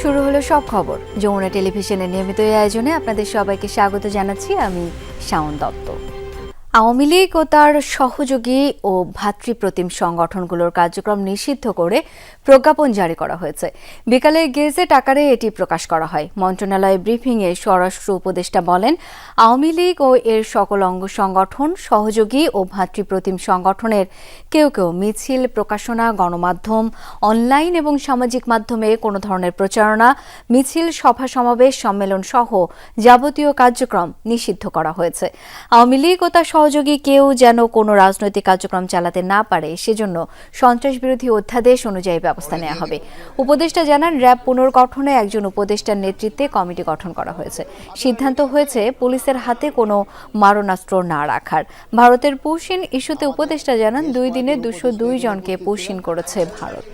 শুরু হলো সব খবর। যমুনা টেলিভিশনের নিয়মিত এই আয়োজনে আপনাদের সবাইকে স্বাগত জানাচ্ছি আমি শাওন দত্ত। আওয়ামী লীগ ও তার সহযোগী ও ভাতৃপ্রতিম সংগঠনগুলোর কার্যক্রম নিষিদ্ধ করে প্রজ্ঞাপন জারি করা হয়েছে। বিকালে গেজেট আকারে এটি প্রকাশ করা হয়। মন্ত্রণালয়ে ব্রিফিংয়ে স্বরাষ্ট্র উপদেষ্টা বলেন, আওয়ামী লীগ ও এর সকল অঙ্গ সংগঠন, সহযোগী ও ভাতৃপ্রতিম সংগঠনের কেউ কেউ মিছিল, প্রকাশনা, গণমাধ্যম, অনলাইন এবং সামাজিক মাধ্যমে কোনো ধরনের প্রচারণা, মিছিল, সভা সমাবেশ, সম্মেলন সহ যাবতীয় কার্যক্রম নিষিদ্ধ করা হয়েছে। আওয়ামী লীগ ও তার সহযোগী কেউ যেন কোনো রাজনৈতিক কার্যক্রম চালাতে না পারে, সেজন্য সন্ত্রাস বিরোধী অধ্যাদেশ অনুযায়ী ব্যবস্থা নেওয়া হবে। উপদেষ্টা জানান, র্যাব পুনর্গঠনে একজন উপদেষ্টার নেতৃত্বে কমিটি গঠন করা হয়েছে। সিদ্ধান্ত হয়েছে, পুলিশের হাতে কোনো মারণাস্ত্র না রাখার। ভারতের পুশিন ইস্যুতে উপদেষ্টা জানান, দুই দিনে দুশো দুই জনকে পুশিন করেছে ভারত।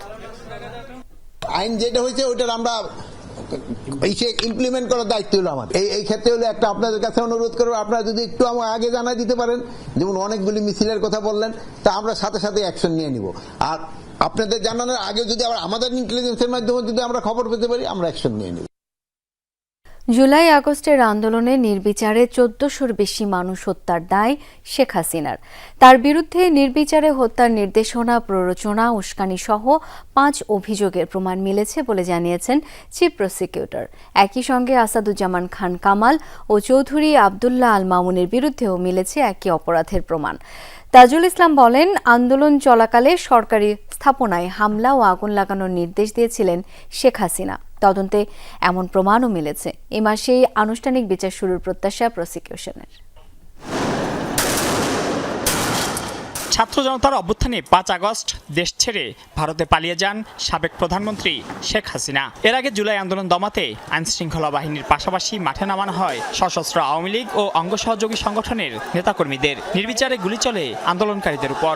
আইন যেটা হয়েছে, ওইটার আমরা সে ইমপ্লিমেন্ট করার দায়িত্ব হলো আমার এই এই ক্ষেত্রে হলো একটা আপনাদের কাছে অনুরোধ করব, আপনারা যদি একটু আমার আগে জানাই দিতে পারেন, যেমন অনেকগুলি মিছিলের কথা বললেন, তা আমরা সাথে সাথে অ্যাকশন নিয়ে নিব। আর আপনাদের জানানোর আগে যদি আবার আমাদের ইন্টেলিজেন্সের মাধ্যমে যদি আমরা খবর পেতে পারি, আমরা অ্যাকশন নিয়ে নিব। জুলাই আগস্টের আন্দোলনে নির্বিচারে চোদ্দশোর বেশি মানুষ হত্যার দায় শেখ হাসিনার। তার বিরুদ্ধে নির্বিচারে হত্যার নির্দেশনা, প্ররোচনা উস্কানি সহ পাঁচ অভিযোগের প্রমাণ মিলেছে বলে জানিয়েছেন চিফ প্রসিকিউটর। একই সঙ্গে আসাদুজ্জামান খান কামাল ও চৌধুরী আবদুল্লাহ আল মামুনের বিরুদ্ধেও মিলেছে একই অপরাধের প্রমাণ। তাজুল ইসলাম বলেন, আন্দোলন চলাকালে সরকারি স্থাপনায় হামলা ও আগুন লাগানোর নির্দেশ দিয়েছিলেন শেখ হাসিনা। তদন্তে এমন প্রমাণও মিলেছে। এ মাসেই আনুষ্ঠানিক বিচার শুরুর প্রত্যাশা প্রসিকিউশনের। ছাত্র জনতার অভ্যুত্থানে পাঁচ আগস্ট দেশ ছেড়ে ভারতে পালিয়ে যান সাবেক প্রধানমন্ত্রী শেখ হাসিনা। এর আগে জুলাই আন্দোলন দমাতে আইন শৃঙ্খলা বাহিনীর পাশাপাশি মাঠে নামানো হয় সশস্ত্র আওয়ামী লীগ ও অঙ্গ সহযোগী সংগঠনের নেতাকর্মীদের। নির্বিচারে গুলি চলে আন্দোলনকারীদের উপর।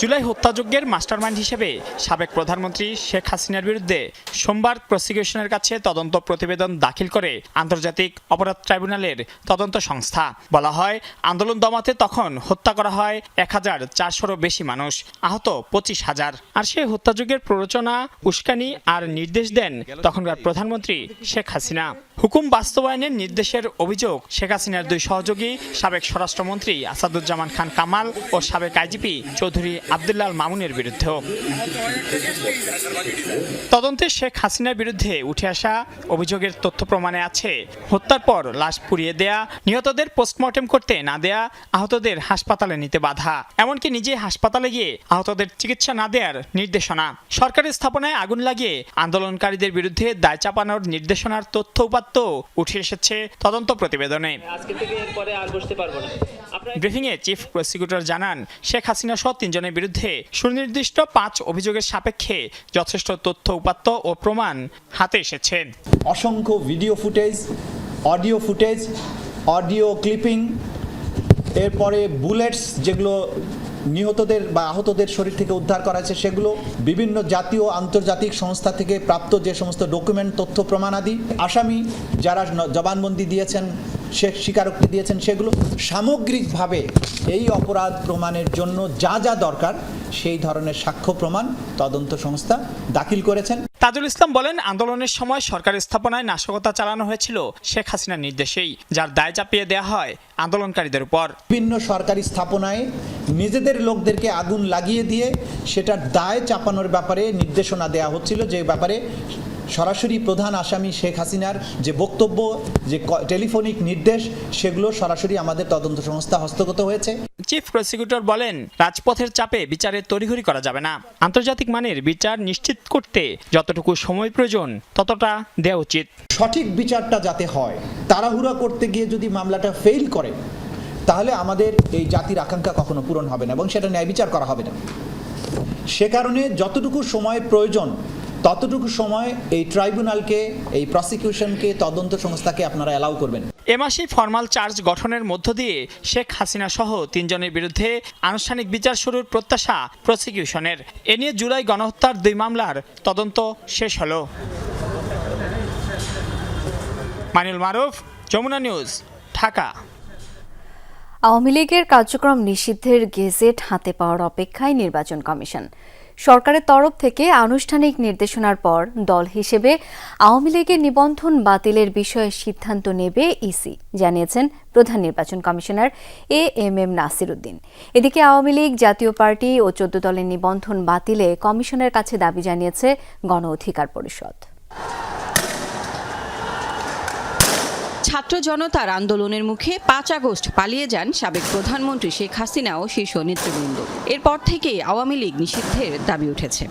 জুলাই হত্যাযজ্ঞের মাস্টারমাইন্ড হিসেবে সাবেক প্রধানমন্ত্রী শেখ হাসিনার বিরুদ্ধে সোমবার প্রসিকিউশনের কাছে তদন্ত প্রতিবেদন দাখিল করে আন্তর্জাতিক অপরাধ ট্রাইব্যুনালের তদন্ত সংস্থা। বলা হয়, আন্দোলন দমাতে তখন হত্যা করা হয় এক হাজার চারশোরও বেশি মানুষ, আহত পঁচিশ হাজার। আর সেই হত্যাযজ্ঞের প্ররোচনা, উস্কানি আর নির্দেশ দেন তখনকার প্রধানমন্ত্রী শেখ হাসিনা। হুকুম বাস্তবায়নের নির্দেশের অভিযোগ শেখ হাসিনার দুই সহযোগী, সাবেক স্বরাষ্ট্রমন্ত্রী আসাদুজ্জামান খান কামাল ও সাবেক আইজিপি চৌধুরী আবদুল্লাল মামুনের বিরুদ্ধেও। তদন্তে শেখ হাসিনার বিরুদ্ধে উঠে আসা অভিযোগের তথ্য প্রমাণে আছে, হত্যার পর লাশ পুড়িয়ে দেয়া, নিহতদের পোস্টমর্টেম করতে না দেয়া, আহতদের হাসপাতালে নিতে বাধা, এমনকি নিজে হাসপাতালে গিয়ে আহতদের চিকিৎসা না দেওয়ার নির্দেশনা। সরকারি স্থাপনায় আগুন লাগিয়ে আন্দোলনকারীদের বিরুদ্ধে দায় চাপানোর নির্দেশনার তথ্য উপাত্ত উঠে এসেছে তদন্ত প্রতিবেদনে। ব্রিফিংয়ে চিফ প্রসিকিউটর জানান, শেখ হাসিনা সহ তিনজনের বিরুদ্ধে সুনির্দিষ্ট পাঁচ অভিযোগের সাপেক্ষে যথেষ্ট তথ্য, উপাত্ত ও প্রমাণ হাতে এসেছে। অসংখ্য video footage, audio footage, audio clipping, এরপরে বুলেটস যেগুলো নিহতদের বা আহতদের শরীর থেকে উদ্ধার করা হয়েছে সেগুলো বিভিন্ন জাতীয় আন্তর্জাতিক সংস্থা থেকে প্রাপ্ত যে সমস্ত ডকুমেন্ট, তথ্য, প্রমাণ আদি, আসামি যারা জবানবন্দি দিয়েছেন, সে স্বীকারোক্তি দিয়েছেন, সেগুলো সামগ্রিকভাবে এই অপরাধ প্রমাণের জন্য যা যা দরকার, সেই ধরনের সাক্ষ্য প্রমাণ তদন্ত সংস্থা দাখিল করেছেন। তাজুল ইসলাম বলেন, আন্দোলনের সময় সরকার স্থাপনায় নাশকতা চালানো হয়েছিল শেখ হাসিনার নির্দেশেই, যার দায় চাপিয়ে দেয়া হয় আন্দোলনকারীদের উপর। বিভিন্ন সরকারি স্থাপনায় নিজেদের লোকদেরকে আগুন লাগিয়ে দিয়ে সেটার দায় চাপানোর ব্যাপারে নির্দেশনা দেয়া হচ্ছিল যে ব্যাপারে সরাসরি প্রধান আসামি শেখ হাসিনার যে বক্তব্য যে টেলিফোনিক নির্দেশ সেগুলো সরাসরি আমাদের তদন্ত সংস্থা হস্তগত হয়েছে। চিফ প্রসিকিউটর বলেন রাজপথের চাপে বিচারের তড়িঘড়ি করা যাবে না। আন্তর্জাতিক মানের বিচার নিশ্চিত করতে যতটুকু সময় প্রয়োজন ততটা দেওয়া উচিত। সঠিক বিচারটা যাতে হয় তাড়াহুড়া করতে গিয়ে যদি মামলাটা ফেল করে তাহলে আমাদের এই জাতির আকাঙ্ক্ষা কখনো পূরণ হবে না এবং সেটা ন্যায় বিচার করা হবে না। সে কারণে যতটুকু সময় প্রয়োজন ততটুকু সময় এই ট্রাইব্যুনালকে এই প্রসিকিউশনকে তদন্ত সংস্থাকে আপনারা অ্যালাউ করবেন। এ মাসে ফরমাল চার্জ গঠনের মধ্য দিয়ে শেখ হাসিনা সহ তিনজনের বিরুদ্ধে আনুষ্ঠানিক বিচার শুরুর প্রত্যাশা প্রসিকিউশনের। এ নিয়ে জুলাই গণহত্যার দুই মামলার তদন্ত শেষ হলো। মানিল মারুফ যমুনা নিউজ ঢাকা। আওয়ামী লীগের কার্যক্রম নিষিদ্ধের গেজেট হাতে পাওয়ার অপেক্ষায় নির্বাচন কমিশন। সরকারের তরফ থেকে আনুষ্ঠানিক নির্দেশনার পর দল হিসেবে আওয়ামী লীগের নিবন্ধন বাতিলের বিষয়ে সিদ্ধান্ত নেবে ইসি, জানিয়েছেন প্রধান নির্বাচন commissioner A M M Nasir Uddin এদিকে আওয়ামী লীগ, জাতীয় পার্টি ও চোদ্দ দলের নিবন্ধন বাতিলে কমিশনের কাছে দাবি জানিয়েছে গণ অধিকার পরিষদ। ছাত্র জনতার আন্দোলনের মুখে পাঁচ আগস্ট পালিয়ে যান সাবেক প্রধানমন্ত্রী শেখ হাসিনা ও শীর্ষ নেতৃবৃন্দ। এরপর থেকেই আওয়ামী লীগ নিষিদ্ধের দাবি উঠেছে।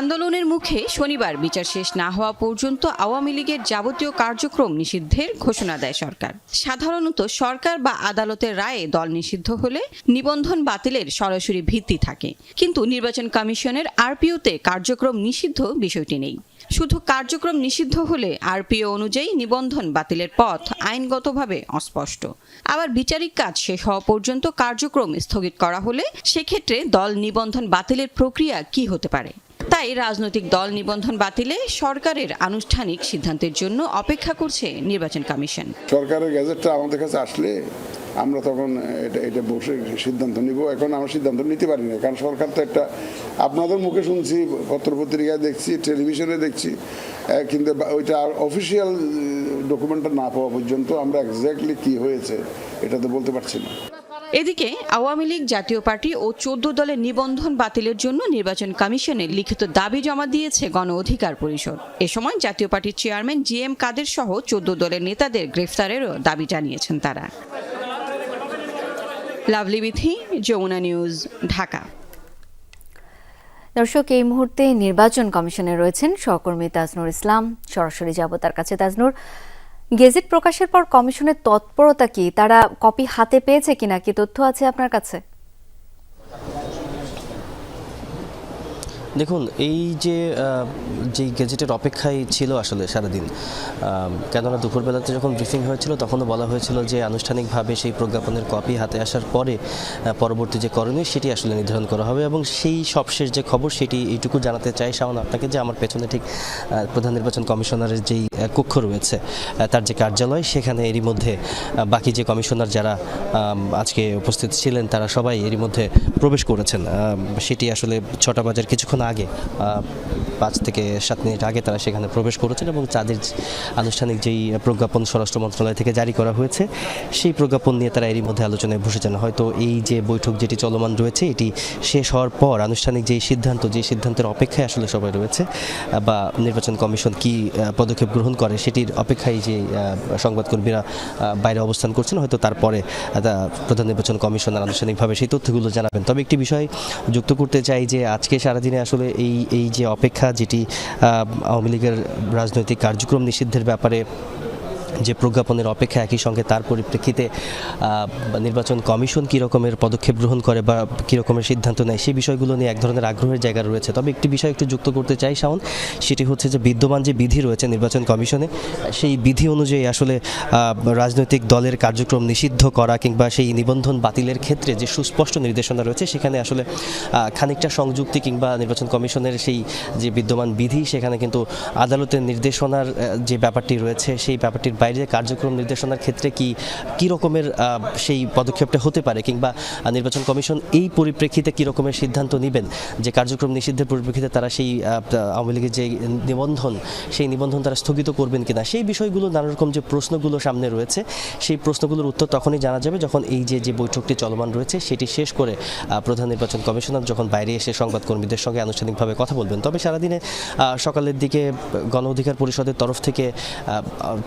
আন্দোলনের মুখে শনিবার বিচার শেষ না হওয়া পর্যন্ত আওয়ামী লীগের যাবতীয় কার্যক্রম নিষিদ্ধের ঘোষণা দেয় সরকার। সাধারণত সরকার বা আদালতের রায়ে দল নিষিদ্ধ হলে নিবন্ধন বাতিলের সরাসরি ভিত্তি থাকে। কিন্তু নির্বাচন কমিশনের আরপিওতে কার্যক্রম নিষিদ্ধ বিষয়টি নেই। শুধু কার্যক্রম নিষিদ্ধ হলে আরপিও অনুযায়ী নিবন্ধন বাতিলের পথ আইনগতভাবে অস্পষ্ট। আবার বিচারিক কাজ শেষ হওয়া পর্যন্ত কার্যক্রম স্থগিত করা হলে সেক্ষেত্রে দল নিবন্ধন বাতিলের প্রক্রিয়া কি হতে পারে? তাই রাজনৈতিক দল নিবন্ধন বাতিলে সরকারের আনুষ্ঠানিক সিদ্ধান্তের জন্য অপেক্ষা করছে নির্বাচন কমিশন। সরকারের গ্যাজেটটা আমাদের কাছে আসলে আমরা তখন এটা এটা বসে সিদ্ধান্ত নিব। এখন আমরা সিদ্ধান্ত নিতে পারি না কারণ সরকার তো একটা, আপনাদের মুখে শুনছি, পত্রপত্রিকায় দেখছি, টেলিভিশনে দেখছি কিন্তু ওইটা অফিসিয়াল ডকুমেন্টটা না পাওয়া পর্যন্ত আমরা এক্স্যাক্টলি কি হয়েছে, এটা তো বলতে পারছি না। এদিকে আওয়ামী লীগ, জাতীয় পার্টি ও চোদ্দ দলের নিবন্ধন বাতিলের জন্য নির্বাচন কমিশনে লিখিত দাবি জমা দিয়েছে গণ অধিকার পরিষদ। এ সময় জাতীয় পার্টির চেয়ারম্যান জি এম কাদের সহ চোদ্দ দলের নেতাদের গ্রেফতারেরও দাবি জানিয়েছেন তারা। লাভলি বিথি যমুনা নিউজ, ঢাকা। দর্শক, এই মুহূর্তে নির্বাচন কমিশনে রয়েছেন সহকর্মী তাজনুর ইসলাম। সরাসরি যাব তার কাছে তাজনুর। গেজেট প্রকাশের পর কমিশনের তৎপরতা কি? তারা কপি হাতে পেয়েছে কিনা? কি তথ্য আছে আপনার কাছে? দেখুন, এই যে যে গেজেটের অপেক্ষায় ছিল আসলে সারাদিন কেননা দুপুরবেলাতে যখন ব্রিফিং হয়েছিল, তখনও বলা হয়েছিল যে আনুষ্ঠানিকভাবে সেই প্রজ্ঞাপনের কপি হাতে আসার পরে পরবর্তী যে করণীয়, সেটি আসলে নির্ধারণ করা হবে এবং সেই সবশেষ যে খবর, সেটি এইটুকু জানাতে চাই শাওন আপনাকে যে আমার পেছনে ঠিক প্রধান নির্বাচন কমিশনারের যেই কক্ষ রয়েছে তার যে কার্যালয়, সেখানে এরই মধ্যে বাকি যে কমিশনার যারা আজকে উপস্থিত ছিলেন, তারা সবাই এরই মধ্যে প্রবেশ করেছেন। সেটি আসলে ছটা বাজার কিছুক্ষণ আগে পাঁচ থেকে সাত মিনিট আগে তারা সেখানে প্রবেশ করেছেন এবং তাদের আনুষ্ঠানিক যেই প্রজ্ঞাপন স্বরাষ্ট্র মন্ত্রণালয় থেকে জারি করা হয়েছে, সেই প্রজ্ঞাপন নিয়ে তারা এরই মধ্যে আলোচনায় বসেছেন। হয়তো এই যে বৈঠক যেটি চলমান রয়েছে, এটি শেষ হওয়ার পর আনুষ্ঠানিক যেই সিদ্ধান্ত যে সিদ্ধান্তের অপেক্ষায় আসলে সবাই রয়েছে বা নির্বাচন কমিশন কি পদক্ষেপ গ্রহণ করে সেটির অপেক্ষায় যে সংবাদকর্মীরা বাইরে অবস্থান করছেন, হয়তো তারপরে প্রধান নির্বাচন কমিশনার আনুষ্ঠানিকভাবে সেই তথ্যগুলো জানাবেন। তবে একটি বিষয় যুক্ত করতে চাই যে, আজকে সারাদিনে আসলে এই এই যে অপেক্ষা যেটি আওয়ামী লীগের রাজনৈতিক কার্যক্রম নিষিদ্ধের ব্যাপারে যে প্রজ্ঞাপনের অপেক্ষা একই সঙ্গে তার পরিপ্রেক্ষিতে নির্বাচন কমিশন কী রকমের পদক্ষেপ গ্রহণ করে বা কী রকমের সিদ্ধান্ত নেয়, সেই বিষয়গুলো নিয়ে এক ধরনের আগ্রহের জায়গা রয়েছে। তবে একটি বিষয় একটু যুক্ত করতে চাই, শাওন, সেটি হচ্ছে যে বিদ্যমান যে বিধি রয়েছে নির্বাচন কমিশনে, সেই বিধি অনুযায়ী আসলে রাজনৈতিক দলের কার্যক্রম নিষিদ্ধ করা কিংবা সেই নিবন্ধন বাতিলের ক্ষেত্রে যে সুস্পষ্ট নির্দেশনা রয়েছে, সেখানে আসলে খানিকটা সংযুক্তি কিংবা নির্বাচন কমিশনের সেই যে বিদ্যমান বিধি, সেখানে কিন্তু আদালতের নির্দেশনার যে ব্যাপারটি রয়েছে, সেই ব্যাপারটির বাইরে কার্যক্রম নির্দেশনার ক্ষেত্রে কি, কী রকমের সেই পদক্ষেপটা হতে পারে? কিংবা নির্বাচন কমিশন এই পরিপ্রেক্ষিতে কী রকমের সিদ্ধান্ত নেবেন? যে কার্যক্রম নিষিদ্ধের পরিপ্রেক্ষিতে তারা সেই আওয়ামী লীগের যে নিবন্ধন, সেই নিবন্ধন তারা স্থগিত করবেন কিনা? সেই বিষয়গুলো নানা রকম যে প্রশ্নগুলো সামনে রয়েছে, সেই প্রশ্নগুলোর উত্তর তখনই জানা যাবে যখন এই যে যে বৈঠকটি চলমান রয়েছে, সেটি শেষ করে প্রধান নির্বাচন কমিশনার যখন বাইরে এসে সংবাদকর্মীদের সঙ্গে আনুষ্ঠানিকভাবে কথা বলবেন। তবে সারাদিনে সকালের দিকে গণ অধিকার পরিষদের তরফ থেকে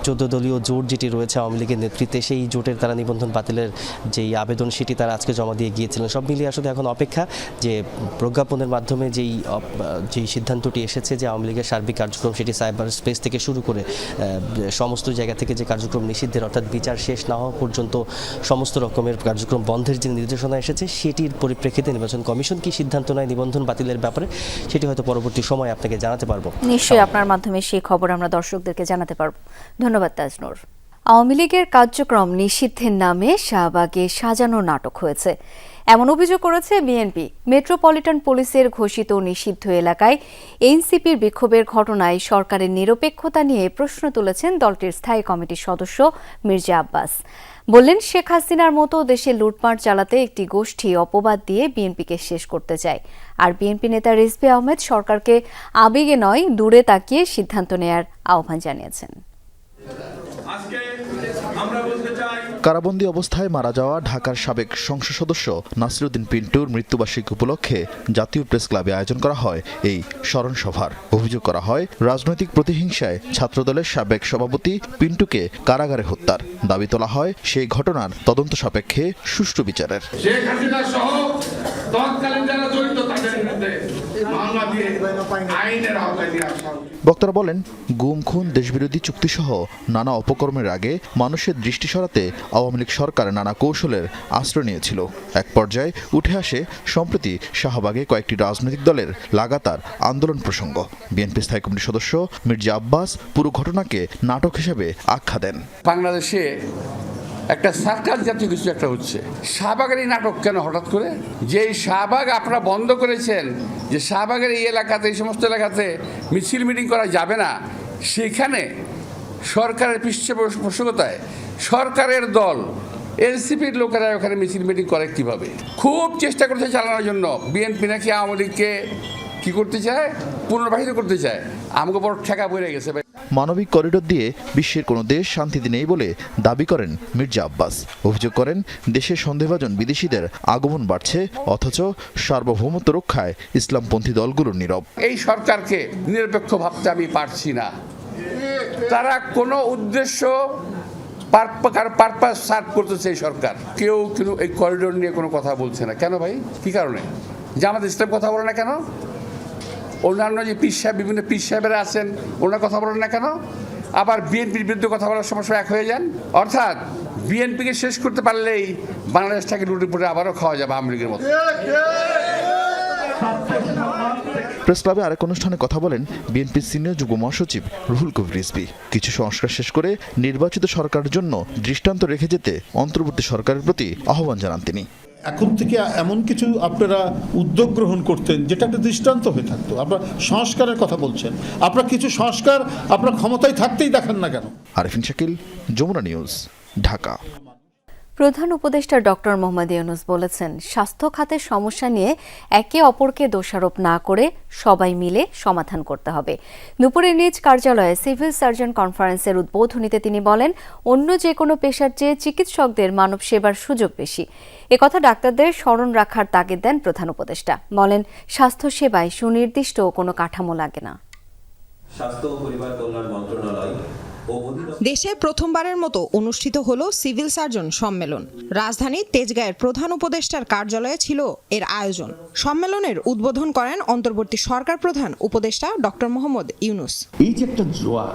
চোদ্দ দলীয় জোট যেটি রয়েছে আওয়ামী লীগের নেতৃত্বে, সেই জোটের তারা নিবন্ধন বাতিলের যেই আবেদন, সেটি তারা আজকে জমা দিয়ে গিয়েছিলেন। সব মিলিয়ে আসলে এখন অপেক্ষা যে প্রজ্ঞাপনের মাধ্যমে যেই যেই সিদ্ধান্তটি এসেছে যে আওয়ামী লীগের সার্বিক কার্যক্রম, সেটি সাইবার স্পেস থেকে শুরু করে সমস্ত জায়গা থেকে যে কার্যক্রম নিষিদ্ধের অর্থাৎ বিচার শেষ না হওয়া পর্যন্ত সমস্ত রকমের কার্যক্রম বন্ধের যে নির্দেশনা এসেছে, সেটির পরিপ্রেক্ষিতে নির্বাচন কমিশন কি সিদ্ধান্ত নেয় নিবন্ধন বাতিলের ব্যাপারে, সেটি হয়তো পরবর্তী সময় আপনাকে জানাতে পারব। নিশ্চয়ই আপনার মাধ্যমে সেই খবর আমরা দর্শকদেরকে জানাতে পারব। ধন্যবাদ তাজনুর আওয়ামী লীগের কার্যক্রম নিষিদ্ধের নামে শাহবাগে সাজানো নাটক হয়েছে। এমন অভিযোগ করেছে বিএনপি। মেট্রোপলিটন পুলিশের ঘোষিত নিষিদ্ধ এলাকায় এনসিপির বিক্ষোভের ঘটনায় সরকারের নিরপেক্ষতা নিয়ে প্রশ্ন তুলেছেন দলটির স্থায়ী কমিটির সদস্য মির্জা আব্বাস। বললেন, শেখ হাসিনার মতো দেশে লুটপাট চালাতে একটি গোষ্ঠী অপবাদ দিয়ে বিএনপিকে শেষ করতে চায়। আর বিএনপি নেতা রিজভী আহমেদ সরকারকে আবেগে নয়, দূরে তাকিয়ে সিদ্ধান্ত নেয়ার আহ্বান জানিয়েছেন। কারাবন্দী অবস্থায় মারা যাওয়া ঢাকার সাবেক সংসদ সদস্য নাসিরুদ্দিন পিন্টুর মৃত্যুবার্ষিকী উপলক্ষে জাতীয় প্রেস ক্লাবে আয়োজন করা হয় এই স্মরণ সভার অভিযোগ করা হয়, রাজনৈতিক প্রতিহিংসায় ছাত্রদলের সাবেক সভাপতি পিন্টুকে কারাগারে হত্যার দাবি তোলা হয়। সেই ঘটনার তদন্ত সাপেক্ষে সুষ্ঠু বিচারের। আইনের আওতায় আসা। বক্তারা বলেন, গুম, খুন, দেশবিরোধী চুক্তিসহ নানা অপকর্মের আগে মানুষের দৃষ্টি সরাতে আওয়ামী লীগ সরকার নানা কৌশলের আশ্রয় নিয়েছিল। এক পর্যায়ে উঠে আসে সম্প্রতি শাহবাগে কয়েকটি রাজনৈতিক দলের লাগাতার আন্দোলন প্রসঙ্গ। বিএনপি স্থায়ী কমিটির সদস্য মির্জা আব্বাস পুরো ঘটনাকে নাটক হিসেবে আখ্যা দেন। বাংলাদেশে একটা সার্কাস জাতীয় কিছু একটা হচ্ছে। শাহবাগের এই নাটক কেন হঠাৎ করে? যে শাহবাগ আপনারা বন্ধ করেছেন, যে শাহবাগের এই এলাকাতে, এই সমস্ত এলাকাতে মিছিল মিটিং করা যাবে না, সেখানে সরকারের পৃষ্ঠপোষকতায় সরকারের দল, এনসিপির লোকেরা ওখানে মিছিল মিটিং করে কীভাবে? খুব চেষ্টা করছে চালানোর জন্য। বিএনপি নাকি আওয়ামী লীগকে কী করতে চায়? পুনর্বাহিত করতে চায়। আমাকে বড় ঠেকা পড়ে গেছে মানবিক করিডোর দিয়ে বিশ্বের কোনো দেশ শান্তিতে নেই বলে দাবি করেন মির্জা আব্বাস। অভিযোগ করেন, দেশে সন্দেহভাজন বিদেশিদের আগমন বাড়ছে, অথচ সার্বভৌমত্ব রক্ষায় ইসলামপন্থী দলগুলোর নীরব। এই সরকারকে নিরপেক্ষ ভাবতে আমি পারছি না। তারা কোনো উদ্দেশ্য পারপাস সার্ভ করতেছে এই সরকার। কেউ কিন্তু এই করিডোর নিয়ে কোনো কথা বলছে না। কেন ভাই? কি কারণে? জামাত ইসলাম কথা বলে না কেন? অন্যান্য যে পীর সাহেব, বিভিন্ন পীর সাহেবেরা আছেন, ওনার কথা বলেন না কেন? আবার বিএনপির বিরুদ্ধে কথা বলার সময় সব এক হয়ে যান। অর্থাৎ বিএনপিকে শেষ করতে পারলেই বাংলাদেশটাকে লুটে পুটে আবারও খাওয়া যাবে আওয়ামী লীগের মতো। প্রেস ক্লাবে আরেক অনুষ্ঠানে কথা বলেন বিএনপির সিনিয়র যুগ্ম মহাসচিব রুহুল কবির রিজভী। কিছু সংস্কার শেষ করে নির্বাচিত সরকারের জন্য দৃষ্টান্ত রেখে যেতে অন্তর্বর্তী সরকারের প্রতি আহ্বান জানান তিনি। এখন থেকে এমন কিছু আপনারা উদ্যোগ গ্রহণ করতেন যেটা একটা দৃষ্টান্ত হয়ে থাকতো। আপনার সংস্কারের কথা বলছেন। আপনার কিছু সংস্কার আপনার ক্ষমতায় থাকতেই দেখান না কেন? আরিফিন শাকিল, যমুনা নিউজ, ঢাকা। প্রধান উপদেষ্টা ডক্টর মোহাম্মদ ইউনুস বলেছেন, স্বাস্থ্য খাতের সমস্যা নিয়ে একে অপরকে দোষারোপ না করে সবাই মিলে সমাধান করতে হবে। দুপুরে নিজ কার্যালয়ে সিভিল সার্জন কনফারেন্সের উদ্বোধনীতে তিনি বলেন, অন্য যে কোনো পেশার চেয়ে চিকিৎসকদের মানব সেবার সুযোগ বেশি। একথা ডাক্তারদের স্মরণ রাখার তাগিদ দেন প্রধান উপদেষ্টা। বলেন, স্বাস্থ্য সেবায় সুনির্দিষ্ট কোনো কাঠামো লাগে না। স্বাস্থ্য পরিবার কল্যাণ মন্ত্রণালয় দেশে প্রথমবারের মতো অনুষ্ঠিত হল সিভিল সার্জন সম্মেলন। রাজধানী তেজগাঁয়ের প্রধান উপদেষ্টার কার্যালয়ে ছিল এর আয়োজন। সম্মেলনের উদ্বোধন করেন অন্তর্বর্তী সরকার প্রধান উপদেষ্টা ডক্টর মোহাম্মদ ইউনুস। এই যে একটা জোয়ার,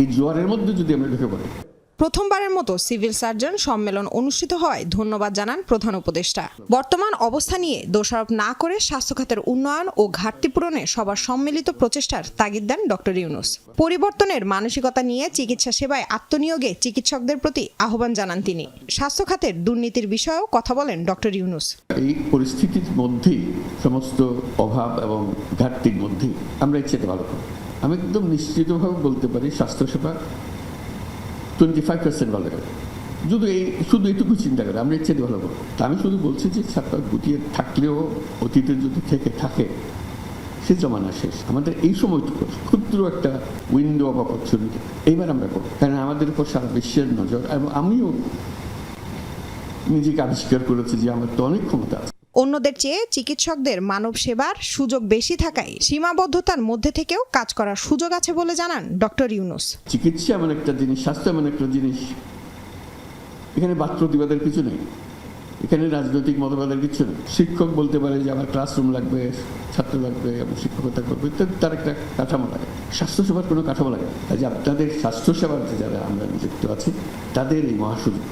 এই জোয়ারের মধ্যে যদি আমরা ঢুকে পড়ি প্রথমবারের মতো সিভিল সার্জন সম্মেলন অনুষ্ঠিত হয় ধন্যবাদ জানান প্রধান উপদেষ্টা। বর্তমান অবস্থা নিয়ে দোষারোপ না করে স্বাস্থ্য খাতের উন্নয়ন ও ঘাটতি পূরণে সবার সম্মিলিত প্রচেষ্টার তাগিদ দেন ডক্টর ইউনুস। পরিবর্তনের মানসিকতা নিয়ে চিকিৎসা সেবায় আত্মনিয়োগে চিকিৎসকদের প্রতি আহ্বান জানান তিনি। স্বাস্থ্য খাতের দুর্নীতির বিষয়েও কথা বলেন ডক্টর ইউনুস। এই পরিস্থিতির মধ্যেই সমস্ত অভাব এবং ঘাটতির মধ্যেই আমরা চেয়ে ভালো। আমি একদম নিশ্চিতভাবে বলতে পারি স্বাস্থ্যসেবা টোয়েন্টি ফাইভ পার্সেন্ট ভালো করে শুধু এই, শুধু এইটুকু চিন্তা করে, আমরা ভালো করব তা আমি শুধু বলছি যে ছাত্র গুটিয়ে থাকলেও অতীতে যদি থেকে থাকে, সে জমানা শেষ। আমাদের এই সময়টুকু ক্ষুদ্র একটা উইন্ডো অফ অপরচুনিটি এইবার আমরা করব। কারণ আমাদের উপর সারা বিশ্বের নজর, এবং আমিও নিজেকে আবিষ্কার করেছি যে আমার তো অনেক ক্ষমতা আছে। অন্যদের চেয়ে চিকিৎসকদের মানব সেবার সুযোগ বেশি থাকায় সীমাবদ্ধতার মধ্যে থেকেও কাজ করার সুযোগ আছে বলে জানান ডক্টর ইউনুস। চিকিৎসা এমন একটা জিনিস, স্বাস্থ্য এমন একটা জিনিস। এখানে বাদ প্রতিবাদের কিছু নেই। এখানে রাজনৈতিক মতবাদের কিছু নেই। শিক্ষক বলতে পারে যে আমার ক্লাসরুম লাগবে, ছাত্র লাগবে এবং শিক্ষকতা করবে। তার একটা কাঠামো লাগে। স্বাস্থ্যসেবার কোনো কাঠামো লাগে। কাজে আপনাদের স্বাস্থ্যসেবার যে যারা আমরা নিযুক্ত আছি, তাদের এই মহাসুযোগ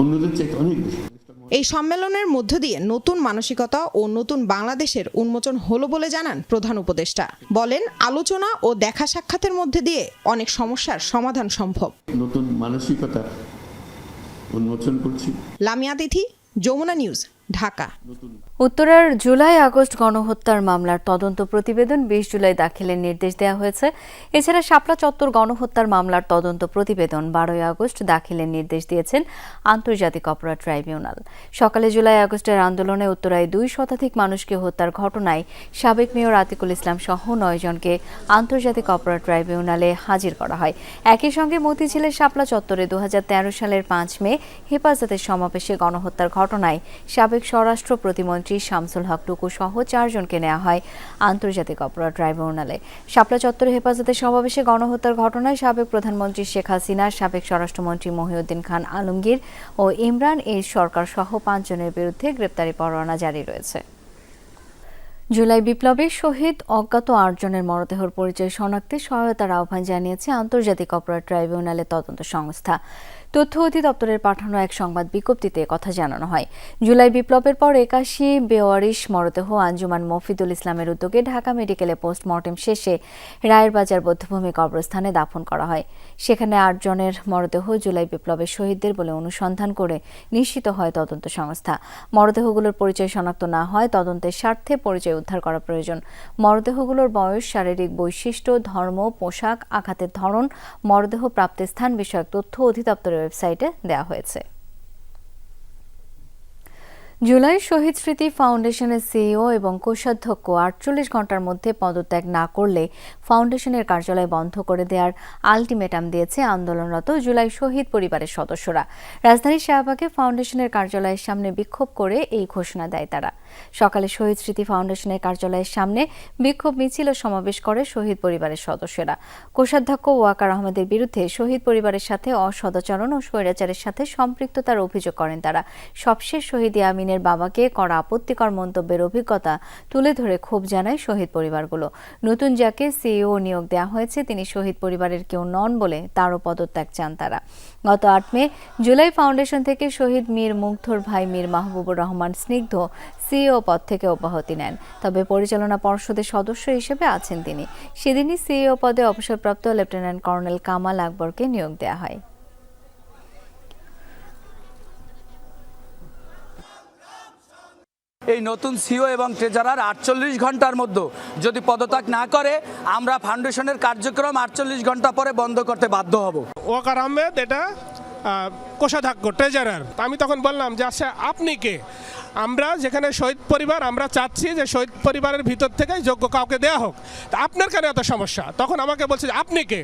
অন্যদের চেয়ে অনেক বেশি। এই সম্মেলনের মধ্য দিয়ে নতুন মানসিকতা ও নতুন বাংলাদেশের উন্মোচন হলো বলে জানান প্রধান উপদেষ্টা। বলেন আলোচনা ও দেখা সাক্ষাতের মধ্যে দিয়ে অনেক সমস্যার সমাধান সম্ভব। নতুন মানসিকতা উন্মোচন করছি। লামিয়া তিথি যমুনা নিউজ ঢাকা। উত্তরার জুলাই আগস্ট গণহত্যার মামলার তদন্ত প্রতিবেদন বিশ জুলাই দাখিলের নির্দেশ দেওয়া হয়েছে। এছাড়া শাপলা চত্বর গণহত্যার মামলার তদন্ত প্রতিবেদন বারোই আগস্ট দাখিলের নির্দেশ দিয়েছেন আন্তর্জাতিক অপরাধ ট্রাইব্যুনাল। সকালে জুলাই আগস্টের আন্দোলনে উত্তরায় দুই শতাধিক মানুষকে হত্যার ঘটনায় সাবেক মেয়র আতিকুল ইসলাম সহ নয় জনকে আন্তর্জাতিক অপরাধ ট্রাইব্যুনালে হাজির করা হয়। একই সঙ্গে মতিঝিলের শাপলা চত্বরে দু হাজার তেরো সালের পাঁচ মে হেফাজতের সমাবেশে গণহত্যার ঘটনায় সাবেক স্বরাষ্ট্র প্রতিমন্ত্রী শামসুল হক টুকু সহ চারজনকে নেওয়া হয় আন্তর্জাতিক অপরাধ ট্রাইব্যুনালে। শাপলা চত্বরে হেফাজতের সমাবেশে গণহত্যার ঘটনায় সাবেক প্রধানমন্ত্রী শেখ হাসিনা, সাবেক স্বরাষ্ট্রমন্ত্রী মহিউদ্দিন খান আলমগীর ও ইমরান এর সরকার সহ পাঁচজনের বিরুদ্ধে গ্রেপ্তারি পরোয়ানা জারি রয়েছে। জুলাই বিপ্লবে শহীদ অজ্ঞাত আটজনের মরদেহর পরিচয় শনাক্তে সহায়তার আহ্বান জানিয়েছে আন্তর্জাতিক অপরাধ ট্রাইব্যুনালের তদন্ত সংস্থা। তথ্য অধিদপ্তরের পাঠানো এক সংবাদ বিজ্ঞপ্তিতে কথা জানানো হয়। জুলাই বিপ্লবের পর একাশি বেওয়ারিশ মরদেহ আঞ্জুমান মফিদুল ইসলামের উদ্যোগে ঢাকা মেডিকেলে পোস্টমর্টেম শেষে রায়ের বাজার বধ্যভূমি কবরস্থানে দাফন করা হয়। সেখানে আটজনের মরদেহ জুলাই বিপ্লবের শহীদদের বলে অনুসন্ধান করে নিশ্চিত হয় তদন্ত সংস্থা। মরদেহগুলোর পরিচয় শনাক্ত না হয় তদন্তের স্বার্থে পরিচয় উদ্ধার করা প্রয়োজন। মরদেহগুলোর বয়স, শারীরিক বৈশিষ্ট্য, ধর্ম, পোশাক, আঘাতের ধরন, মরদেহ প্রাপ্তির স্থান বিষয়ক তথ্য অধিদপ্তরের ওয়েবসাইটে দেওয়া হয়েছে। জুলাই শহীদ স্মৃতি ফাউন্ডেশনের সিইও এবং কোষাধ্যক্ষ আটচল্লিশ ঘণ্টার মধ্যে পদত্যাগ না করলে ফাউন্ডেশনের কার্যালয় বন্ধ করে দেওয়ার আলটিমেটাম দিয়েছে আন্দোলনরত জুলাই শহীদ পরিবারের সদস্যরা। রাজধানীর শাহবাগে ফাউন্ডেশনের কার্যালয়ের সামনে বিক্ষোভ করে এই ঘোষণা দেয় তারা। সকালে শহীদ স্মৃতি ফাউন্ডেশনের কার্যালয়ের সামনে বিক্ষোভ মিছিল ও সমাবেশ করে শহীদ পরিবারের সদস্যরা। কোষাধ্যক্ষ ওয়াকার আহমেদের বিরুদ্ধে শহীদ পরিবারের সাথে অসদাচরণ ও স্বৈরাচারের সাথে সম্পৃক্ততার অভিযোগ করেন তারা। সবশেষ শহীদ ইয়ামিনের বাবাকে করা আপত্তিকর মন্তব্যের অভিজ্ঞতা তুলে ধরে ক্ষোভ জানায় শহীদ পরিবারগুলো। নতুন যাকে সিইও নিয়োগ দেওয়া হয়েছে। তিনি শহীদ পরিবারের কেউ নন বলে তারও পদত্যাগ চান তারা। গত আট মে, জুলাই ফাউন্ডেশন থেকে শহীদ মীর মুগ্ধর ভাই মীর মাহবুবুর রহমান স্নিগ্ধ সিইও পদ থেকে অব্যাহতি নেন। তবে পরিচালনা পর্ষদের সদস্য হিসেবে আছেন তিনি। সেদিনই সিইও পদে অবসরপ্রাপ্ত লেফটেন্যান্ট কর্নেল কামাল আকবরকে নিয়োগ দেওয়া হয়। এই নতুন সিও এবং ট্রেজারার আটচল্লিশ ঘণ্টার মধ্যে যদি পদত্যাগ না করে, আমরা ফাউন্ডেশনের কার্যক্রম আটচল্লিশ ঘণ্টা পরে বন্ধ করতে বাধ্য হব। ওয়াকার আহমেদ, এটা কোষাধ্যক্ষ, ট্রেজারার। আমি তখন বললাম যে আচ্ছা আপনি কে? আমরা যেখানে শহীদ পরিবার আমরা চাচ্ছি যে শহীদ পরিবারের ভিতর থেকে যোগ্য কাউকে দেওয়া হোক। তা আপনার কেন এত সমস্যা? তখন আমাকে বলছে যে আপনি কে?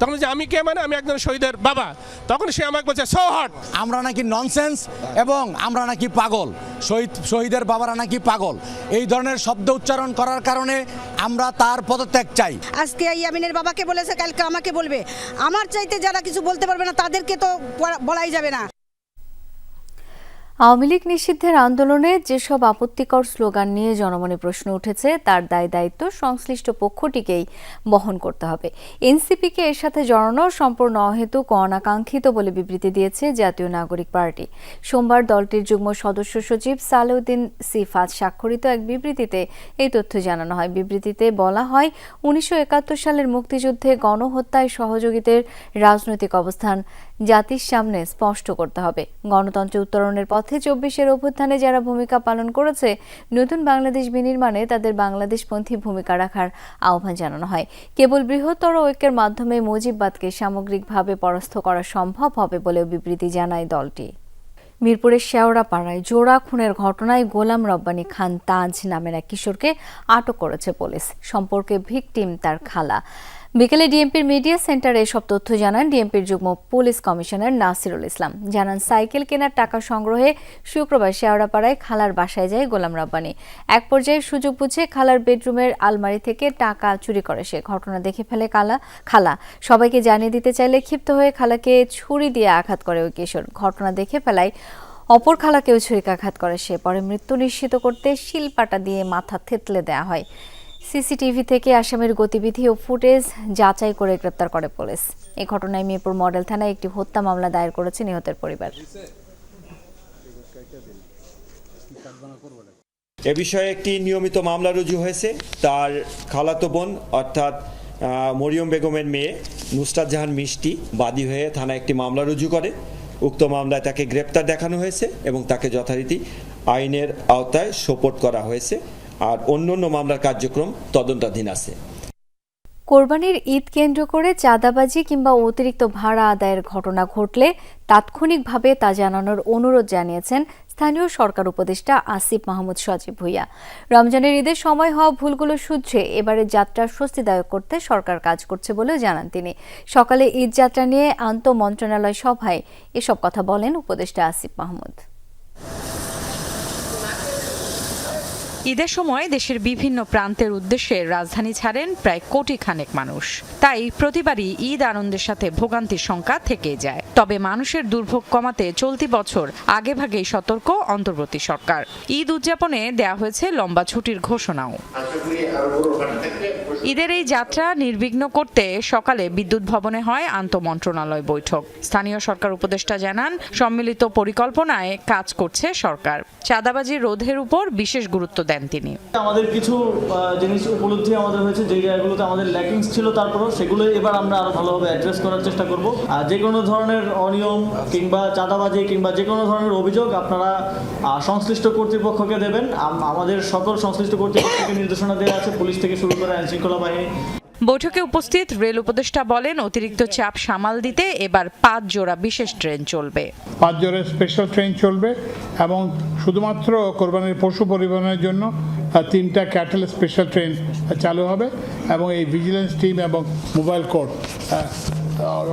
তখন যে আমি কে মানে? আমি একজন শহীদের বাবা। তখন সে আমাকে বলছে সো হট। আমরা নাকি ননসেন্স এবং আমরা নাকি পাগল। শহীদ শহীদের বাবারা নাকি পাগল। এই ধরনের শব্দ উচ্চারণ করার কারণে আমরা তার পদত্যাগ চাই। আজকে ইয়ামিনের বাবাকে বলেছে কালকে আমাকে বলবে। আমার চাইতে যারা কিছু বলতে পারবে না তাদেরকে তো বলাই যাবে না। আওয়ামী লীগ নিষিদ্ধের আন্দোলনে যেসব আপত্তিকর স্লোগান নিয়ে জনমনে প্রশ্ন উঠেছে, তার দায় দায়িত্ব সংশ্লিষ্ট পক্ষটিকেই বহন করতে হবে। এনসিপিকে এর সাথে জড়ানো সম্পূর্ণ অহেতুক, অনাকাঙ্ক্ষিত বলে বিবৃতি দিয়েছে জাতীয় নাগরিক পার্টি। সোমবার দলটির যুগ্ম সদস্য সচিব সালেউদ্দিন সিফাত স্বাক্ষরিত এক বিবৃতিতে এই তথ্য জানানো হয়। বিবৃতিতে বলা হয়, উনিশশো একাত্তর সালের মুক্তিযুদ্ধে গণহত্যায় সহযোগীদের রাজনৈতিক অবস্থান জাতির সামনে স্পষ্ট করতে হবে। গণতন্ত্র উত্তরণের পথে চব্বিশের অভ্যুত্থানে যারা ভূমিকা পালন করেছে, নতুন বাংলাদেশ বিনির্মাণে তাদের বাংলাদেশপন্থী ভূমিকা রাখার আহ্বান জানানো হয়। কেবল বৃহত্তর ঐক্যের মাধ্যমে মুজিববাদকে সামগ্রিকভাবে পরাস্ত করা সম্ভব হবে বলেও বিবৃতি জানায় দলটি। মিরপুরের শেওড়াপাড়ায় জোড়া খুনের ঘটনায় গোলাম রব্বানী খান তাজ নামের এক কিশোরকে আটক করেছে পুলিশ। সম্পর্কে ভিকটিম তার খালা। বিকেলে ডিএমপির মিডিয়া সেন্টারে এসব তথ্য জানান ডিএমপির যুগ্ম পুলিশ কমিশনার নাসিরুল ইসলাম। জানান, সাইকেল কেনার টাকা সংগ্রহে শুক্রবার শেওড়াপাড়ায় খালার বাসায় যায় গোলাম রব্বানী। এক পর্যায়ে সুযোগ বুঝে খালার বেডরুমের আলমারি থেকে টাকা চুরি করে সে। ঘটনা দেখে ফেলে কালা খালা। সবাইকে জানিয়ে দিতে চাইলে ক্ষিপ্ত হয়ে খালাকে ছুরি দিয়ে আঘাত করে ওই কিশোর। ঘটনা দেখে ফেলায় অপর খালাকেও ছুরিকাঘাত করে সে। পরে মৃত্যু নিশ্চিত করতে শিলপাটা দিয়ে মাথা থেতলে দেওয়া হয়। সিসিটিভি থেকে আসামের গতিবিধি ও ফুটেজ যাচাই করে গ্রেপ্তার করে পুলিশ। এ ঘটনায় মিরপুর মডেল থানায় একটি হত্যা মামলা দায়ের করেছে নিহতের পরিবার। এ বিষয়ে একটি নিয়মিত মামলা রুজু হয়েছে। তার খালাতো বোন অর্থাৎ মরিয়ম বেগমের মেয়ে নুসরাত জাহান মিষ্টি বাদী হয়ে থানায় একটি মামলা রুজু করে। উক্ত মামলায় তাকে গ্রেপ্তার দেখানো হয়েছে এবং তাকে যথারীতি আইনের আওতায় সোপোর্ট করা হয়েছে। আর অন্য অন্য মামলার কার্যক্রম তদন্তাধীন আছে। কোরবানির ঈদ কেন্দ্র করে চাঁদাবাজি কিংবা অতিরিক্ত ভাড়া আদায়ের ঘটনা ঘটলে তাৎক্ষণিকভাবে তা জানানোর অনুরোধ জানিয়েছেন স্থানীয় সরকার উপদেষ্টা আসিফ মাহমুদ সজীব ভুইয়া। রমজানের ঈদের সময় হওয়া ভুলগুলো শুধরে এবারের যাত্রা স্বস্তিদায়ক করতে সরকার কাজ করছে বলেও জানান তিনি। সকালে ঈদ যাত্রা নিয়ে আন্তঃ মন্ত্রণালয় সভায় এসব কথা বলেন উপদেষ্টা আসিফ মাহমুদ। ঈদের সময় দেশের বিভিন্ন প্রান্তের উদ্দেশ্যে রাজধানী ছাড়েন প্রায় কোটি খানেক মানুষ। তাই প্রতিবারই ঈদ আনন্দের সাথে ভোগান্তির সংখ্যা থেকে যায়। তবে মানুষের দুর্ভোগ কমাতে চলতি বছর আগেভাগেই সতর্ক অন্তর্বর্তী সরকার। ঈদ উদযাপনে দেয়া হয়েছে লম্বা ছুটির ঘোষণাও। ঈদের এই যাত্রা নির্বিঘ্ন করতে সকালে বিদ্যুৎ ভবনে হয় আন্তঃমন্ত্রণালয় বৈঠক। স্থানীয় সরকার উপদেষ্টা জানান, সম্মিলিত পরিকল্পনায় কাজ করছে সরকার। চাঁদাবাজি রোধের উপর বিশেষ গুরুত্ব দেন তিনি। আমাদের কিছু জিনিস উপলব্ধি আমাদের হয়েছে, যে জায়গাগুলোতে আমাদের ল্যাকিংস ছিল তারপরও সেগুলো এবার আমরা আরও ভালোভাবে অ্যাড্রেস করার চেষ্টা করব। আর যে কোনো ধরনের অনিয়ম কিংবা চাঁদাবাজি কিংবা যে কোনো ধরনের অভিযোগ আপনারা সংশ্লিষ্ট কর্তৃপক্ষকে দেবেন। আমাদের সকল সংশ্লিষ্ট কর্তৃপক্ষকে নির্দেশনা দেওয়া আছে, পুলিশ থেকে শুরু করে আইন শৃঙ্খলা বাহিনী। বৈঠকে উপস্থিত রেল উপদেষ্টা বলেন অতিরিক্ত চাপ সামাল দিতে এবার পাঁচ জোড়া বিশেষ ট্রেন চলবে। পাঁচ জোড়া স্পেশাল ট্রেন চলবে এবং শুধুমাত্র কোরবানির পশু পরিবহনের জন্য তিনটা ক্যাটেল স্পেশাল ট্রেন চালু হবে এবং এই ভিজিলেন্স টিম এবং মোবাইল কোর্ট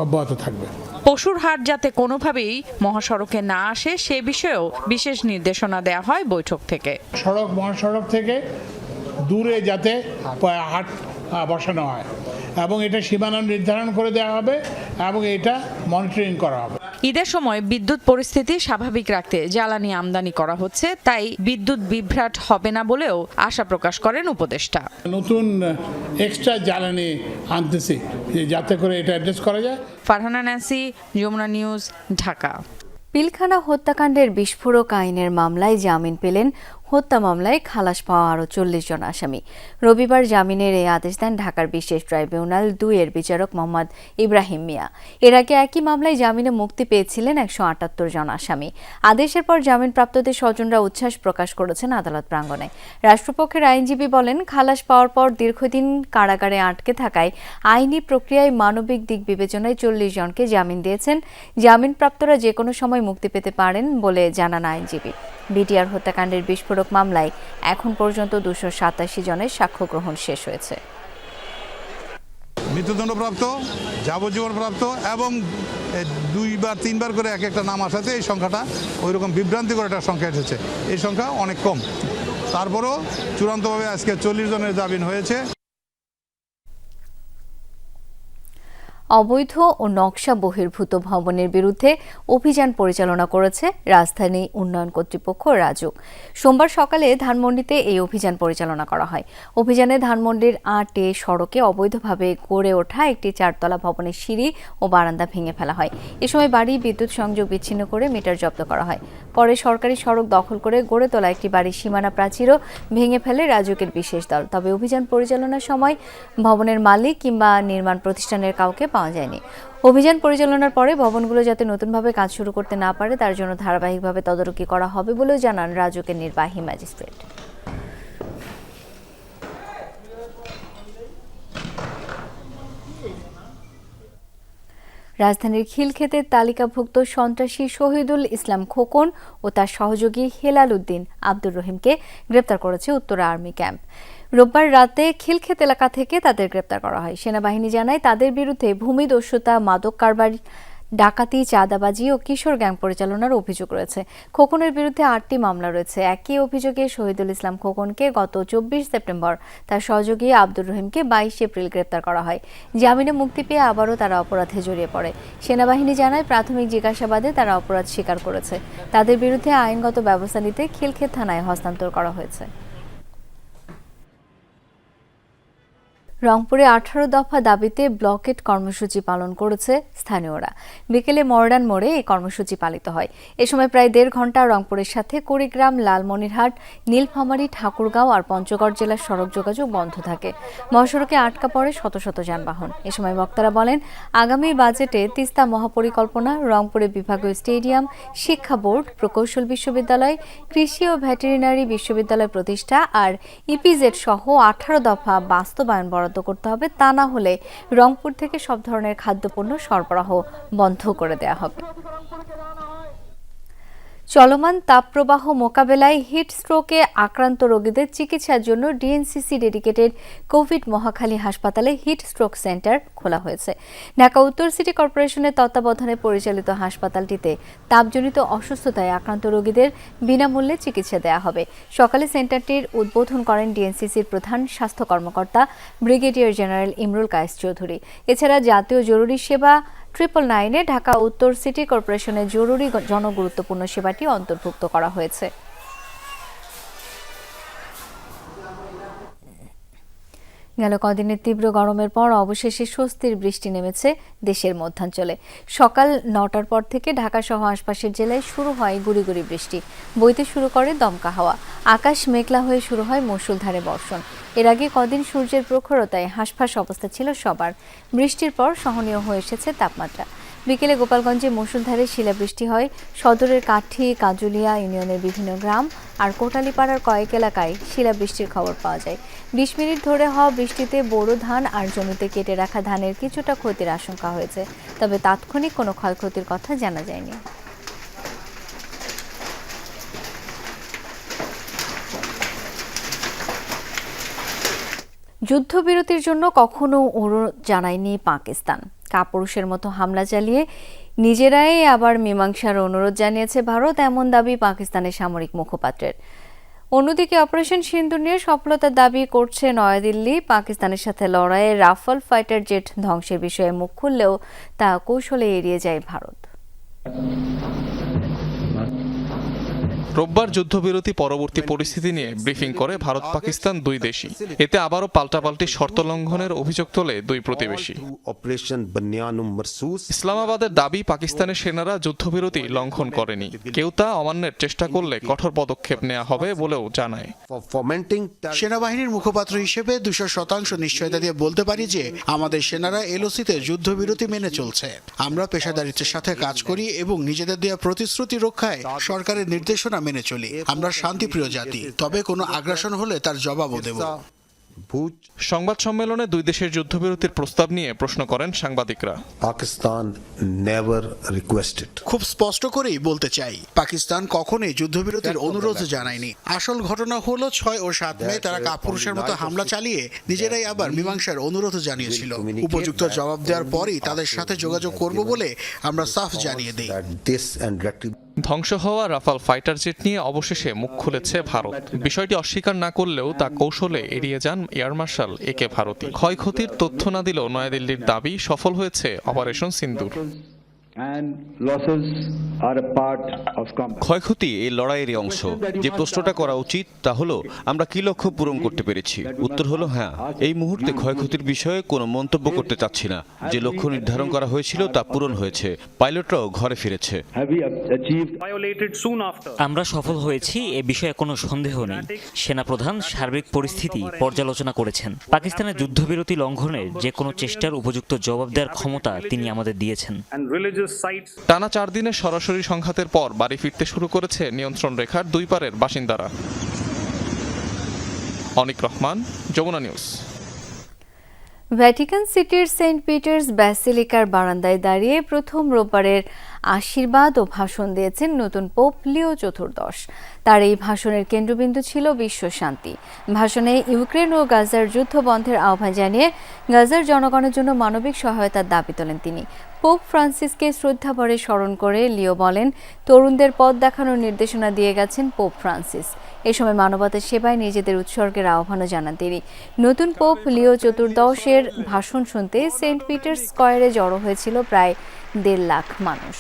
অব্যাহত থাকবে। পশুর হাট যাতে কোনোভাবেই মহাসড়কে না আসে সে বিষয়েও বিশেষ নির্দেশনা দেওয়া হয় বৈঠক থেকে। সড়ক মহাসড়ক থেকে দূরে যাতে হাট বসানো হয়। এবং এটা সীমানা নির্ধারণ করে দেওয়া হবে এবং এটা মনিটরিং করা হবে। ঈদের সময় বিদ্যুৎ পরিস্থিতি স্বাভাবিক রাখতে জ্বালানি আমদানি করা হচ্ছে তাই বিদ্যুৎ বিভ্রাট হবে না বলেও আশা প্রকাশ করেন উপদেষ্টা। নতুন এক্সট্রা জ্বালানি আনতেছি যাতে করে এটা অ্যাড্রেস করা যায়। Farhana Nancy Jamuna news Dhaka. Pilkhana হত্যাকাণ্ডের বিস্ফোরক আইনের মামলায় জামিন পেলেন হত্যা মামলায় খালাস পাওয়া আরও চল্লিশ জন আসামি। রবিবার জামিনের এই আদেশ দেন ঢাকার বিশেষ ট্রাইব্যুনাল দুইয়ের বিচারক মোহাম্মদ ইব্রাহিম মিয়া। এর আগে একই মামলায় জামিনে মুক্তি পেয়েছিলেন একশো আটাত্তর জন আসামি। আদেশের পর জামিনপ্রাপ্তদের স্বজনরা উচ্ছ্বাস প্রকাশ করেছেন আদালত প্রাঙ্গণে। রাষ্ট্রপক্ষের আইনজীবী বলেন, খালাস পাওয়ার পর দীর্ঘদিন কারাগারে আটকে থাকায় আইনি প্রক্রিয়ায় মানবিক দিক বিবেচনায় চল্লিশ জনকে জামিন দিয়েছেন। জামিনপ্রাপ্তরা যে কোনো সময় মুক্তি পেতে পারেন বলে জানান আইনজীবী। বিটিআর হত্যাকাণ্ডের বিস্ফোরক মামলায় এখন পর্যন্ত দুশো সাতাশি জনের সাক্ষ্য গ্রহণ শেষ হয়েছে। মৃত্যুদণ্ডপ্রাপ্ত, যাবজ্জীবনপ্রাপ্ত এবং দুইবার, তিনবার করে এক একটা নাম আসাতে এই সংখ্যাটা ওই রকম বিভ্রান্তিকর একটা সংখ্যা এসেছে। এই সংখ্যা অনেক কম। তারপরও চূড়ান্তভাবে আজকে চল্লিশ জনের জামিন হয়েছে। অবৈধ ও নকশা বহির্ভূত ভবনের বিরুদ্ধে অভিযান পরিচালনা করেছে রাজধানী উন্নয়ন কর্তৃপক্ষ রাজুক সোমবার সকালে ধানমন্ডিতে এই অভিযান পরিচালনা করা হয়। অভিযানে ধানমন্ডির আট সড়কে অবৈধভাবে গড়ে ওঠা একটি চারতলা ভবনের সিঁড়ি ও বারান্দা ভেঙে ফেলা হয়। এ সময় বাড়ি বিদ্যুৎ সংযোগ বিচ্ছিন্ন করে মিটার জব্দ করা হয়। পরে সরকারি সড়ক দখল করে গড়ে তোলা একটি বাড়ির সীমানা প্রাচীরও ভেঙে ফেলে রাজুকের বিশেষ দল। তবে অভিযান পরিচালনার সময় ভবনের মালিক কিংবা নির্মাণ প্রতিষ্ঠানের কাউকে পাওয়া যায়নি। অভিযান পরিচালনার পরে ভবনগুলো যাতে নতুনভাবে কাজ শুরু করতে না পারে, তার জন্য ধারাবাহিকভাবে তদারকি করা হবে বলেও জানান রাজুকের নির্বাহী ম্যাজিস্ট্রেট। রাজধানীর খিলক্ষেতের তালিকাভুক্ত সন্ত্রাসী শহীদুল ইসলাম খোকন ও তার সহযোগী হেলাল উদ্দিন আব্দুর রহিমকে গ্রেপ্তার করেছে উত্তরা আর্মি ক্যাম্প। রোববার রাতে খিলক্ষেত এলাকা থেকে তাদের গ্রেপ্তার করা হয়। সেনাবাহিনী জানায়, তাদের বিরুদ্ধে ভূমিদস্যুতা মাদক কারবার ডাকাতি, চাঁদাবাজি ও কিশোর গ্যাং পরিচালনার অভিযোগ রয়েছে। খোকনের বিরুদ্ধে আটটি মামলা রয়েছে। একই অভিযোগে শহীদুল ইসলাম খোকনকে গত চব্বিশ সেপ্টেম্বর তার সহযোগী আব্দুর রহিমকে বাইশ এপ্রিল গ্রেপ্তার করা হয়। জামিনে মুক্তি পেয়ে আবারও তারা অপরাধে জড়িয়ে পড়ে। সেনাবাহিনী জানায়, প্রাথমিক জিজ্ঞাসাবাদে তারা অপরাধ স্বীকার করেছে। তাদের বিরুদ্ধে আইনগত ব্যবস্থা নিতে খিলক্ষেত থানায় হস্তান্তর করা হয়েছে। রংপুরে আঠারো দফা দাবিতে ব্লকেট কর্মসূচি পালন করেছে স্থানীয়রা। বিকেলে মর্ডান মোড়ে এই কর্মসূচি পালিত হয়। এ সময় প্রায় দেড় ঘণ্টা রংপুরের সাথে কুড়িগ্রাম, লালমনিরহাট, নীলফামারী, ঠাকুরগাঁও আর পঞ্চগড় জেলার সড়ক যোগাযোগ বন্ধ থাকে। মহাসড়কে আটকা পড়ে শত শত যানবাহন। এ সময় বক্তারা বলেন, আগামী বাজেটে তিস্তা মহাপরিকল্পনা, রংপুরে বিভাগীয় স্টেডিয়াম, শিক্ষা বোর্ড, প্রকৌশল বিশ্ববিদ্যালয়, কৃষি ও ভেটেরিনারি বিশ্ববিদ্যালয় প্রতিষ্ঠা আর ইপিজেড সহ আঠারো দফা বাস্তবায়ন বরাদ্দ করতে হবে। তা না হলে রংপুর থেকে সব ধরনের খাদ্যপণ্য সরবরাহ বন্ধ করে দেয়া হবে। চলমান তাপপ্রবাহ মোকাবেলায় হিট স্ট্রোকে আক্রান্ত রোগীদের চিকিৎসার জন্য ডিএনসিসি ডেডিকেটেড কোভিড মহাখালী হাসপাতালে হিট স্ট্রোক সেন্টার খোলা হয়েছে। ঢাকা উত্তর সিটি কর্পোরেশনের তত্ত্বাবধানে পরিচালিত হাসপাতালটিতে তাপজনিত অসুস্থতায় আক্রান্ত রোগীদের বিনামূল্যে চিকিৎসা দেওয়া হবে। সকালে সেন্টারটির উদ্বোধন করেন ডিএনসিসির প্রধান স্বাস্থ্য কর্মকর্তা ব্রিগেডিয়ার জেনারেল ইমরুল কায়েস চৌধুরী। এছাড়া জাতীয় জরুরি সেবা ট্রিপল নাইনে ঢাকা উত্তর সিটি কর্পোরেশনের জরুরি জনগুরুত্বপূর্ণ সেবাটি অন্তর্ভুক্ত করা হয়েছে। গেল কদিনের তীব্র গরমের পর অবশেষে স্বস্তির বৃষ্টি নেমেছে দেশের মধ্যাঞ্চলে। সকাল নটার পর থেকে ঢাকা সহ আশপাশের জেলায় শুরু হয় গুড়ি গুড়ি বৃষ্টি। বইতে শুরু করে দমকা হাওয়া। আকাশ মেঘলা হয়ে শুরু হয় মৌসুলধারে বর্ষণ। এর আগে কদিন সূর্যের প্রখরতায় হাঁসফাঁস অবস্থা ছিল সবার। বৃষ্টির পর সহনীয় হয়ে এসেছে তাপমাত্রা। বিকেলে গোপালগঞ্জে মুসুলধারে শিলাবৃষ্টি হয়। সদরের কাঠি, কাজুলিয়া ইউনিয়নের বিভিন্ন গ্রাম আর কোটালীপাড়ার কয়েক এলাকায় শিলাবৃষ্টির খবর পাওয়া যায়। বিশ মিনিট ধরে হওয়া বৃষ্টিতে বোরো ধান আর জমিতে কেটে রাখা ধানের কিছুটা ক্ষতির আশঙ্কা হয়েছে। তবে তাৎক্ষণিক কোনো ক্ষয়ক্ষতির কথা জানা যায়নি। যুদ্ধবিরতির জন্য কখনো অনুরোধ জানায়নি পাকিস্তান। কাপুরুষের মতো হামলা চালিয়ে নিজেরাই আবার মীমাংসার অনুরোধ জানিয়েছে ভারত, এমন দাবি পাকিস্তানের সামরিক মুখপাত্রের। অন্যদিকে অপারেশন সিন্ধু নিয়ে সফলতার দাবি করছে নয়াদিল্লি। পাকিস্তানের সাথে লড়াইয়ে রাফাল ফাইটার জেট ধ্বংসের বিষয়ে মুখ খুললেও তা কৌশলে এড়িয়ে যায় ভারত। রোববার যুদ্ধবিরতি পরবর্তী পরিস্থিতি নিয়ে ব্রিফিং করে ভারত পাকিস্তান দুই দেশই। এতে আবারও পাল্টাপাল্টি শর্ত লঙ্ঘনের অভিযোগ তোলে দুই প্রতিবেশী। ইসলামাবাদের দাবি, পাকিস্তানের সেনারা যুদ্ধবিরতি লঙ্ঘন করেনি। কেউ তা অমান্যের চেষ্টা করলে কঠোর পদক্ষেপ নেওয়া হবে বলেও জানায়। সেনাবাহিনীর মুখপাত্র হিসেবে দুশো শতাংশ নিশ্চয়তা দিয়ে বলতে পারি যে, আমাদের সেনারা এলওসিতে যুদ্ধবিরতি মেনে চলছে। আমরা পেশাদারিত্বের সাথে কাজ করি এবং নিজেদের দেওয়া প্রতিশ্রুতি রক্ষায় সরকারের নির্দেশনা মেনে চলি। আমরা শান্তিপ্রিয় জাতি। তবে কোনো আগ্রাসন হলে তার জবাবও দেব। সংবাদ সম্মেলনে দুই দেশের যুদ্ধবিরতির প্রস্তাব নিয়ে প্রশ্ন করেন সাংবাদিকরা। পাকিস্তান নেভার রিকোয়েস্টেড খুব স্পষ্ট করেই বলতে চাই পাকিস্তান কখনোই যুদ্ধবিরতির অনুরোধ জানায়নি। আসল ঘটনা হলো ছয় ও সাত মে তারা কাপুরুষের মতো হামলা চালিয়ে নিজেরাই আবার মীমাংসার অনুরোধ জানিয়েছিল। উপযুক্ত জবাব দেওয়ার পরই তাদের সাথে যোগাযোগ করব বলে আমরা সাফ জানিয়ে দিই। ধ্বংস হওয়া রাফাল ফাইটার জেট নিয়ে অবশেষে মুখ খুলেছে ভারত। বিষয়টি অস্বীকার না করলেও তা কৌশলে এড়িয়ে যান air marshal A K Bharti. ক্ষয়ক্ষতির তথ্য না দিলেও নয়াদিল্লির দাবি সফল হয়েছে অপারেশন সিন্দুর। ক্ষয়ক্ষতি এই লড়াইয়েরই অংশ। যে প্রশ্নটা করা উচিত তা হলো আমরা কি লক্ষ্য পূরণ করতে পেরেছি? উত্তর হলো হ্যাঁ এই মুহূর্তে ক্ষয়ক্ষতির বিষয়ে কোনো মন্তব্য করতে চাচ্ছি না। যে লক্ষ্য নির্ধারণ করা হয়েছিল তা পূরণ হয়েছে। পাইলটরাও ঘরে ফিরেছে। আমরা সফল হয়েছি এ বিষয়ে কোনো সন্দেহ নেই। সেনাপ্রধান সার্বিক পরিস্থিতি পর্যালোচনা করেছেন। পাকিস্তানের যুদ্ধবিরতি লঙ্ঘনের যে কোনো চেষ্টার উপযুক্ত জবাব দেওয়ার ক্ষমতা তিনি আমাদের দিয়েছেন। টানা চার দিনের সরাসরি সংঘাতের পর বাড়ি ফিরতে শুরু করেছে নিয়ন্ত্রণ রেখার দুই পারের বাসিন্দারা। অনিক রহমান যমুনা নিউজ। ভ্যাটিকান সিটির সেন্ট পিটার্স ব্যাসিলিকার বারান্দায় দাঁড়িয়ে প্রথম রোববারের আশীর্বাদ ও ভাষণ দিয়েছেন নতুন পোপ লিও চতুর্দশ। তার এই ভাষণের কেন্দ্রবিন্দু ছিল বিশ্ব শান্তি। ভাষণে ইউক্রেন ও গাজার যুদ্ধ বন্ধের আহ্বান জানিয়ে গাজার জনগণের জন্য মানবিক সহায়তার দাবি তোলেন তিনি। পোপ ফ্রান্সিসকে শ্রদ্ধাভরে স্মরণ করে লিও বলেন, তরুণদের পথ দেখানোর নির্দেশনা দিয়ে গেছেন পোপ ফ্রান্সিস। এ সময় মানবতার সেবায় নিজেদের উৎসর্গের আহ্বানও জানান তিনি। নতুন পোপ লিও চতুর্দশের ভাষণ শুনতে সেন্ট পিটার্স স্কয়ারে জড়ো হয়েছিল প্রায় দেড় লাখ মানুষ।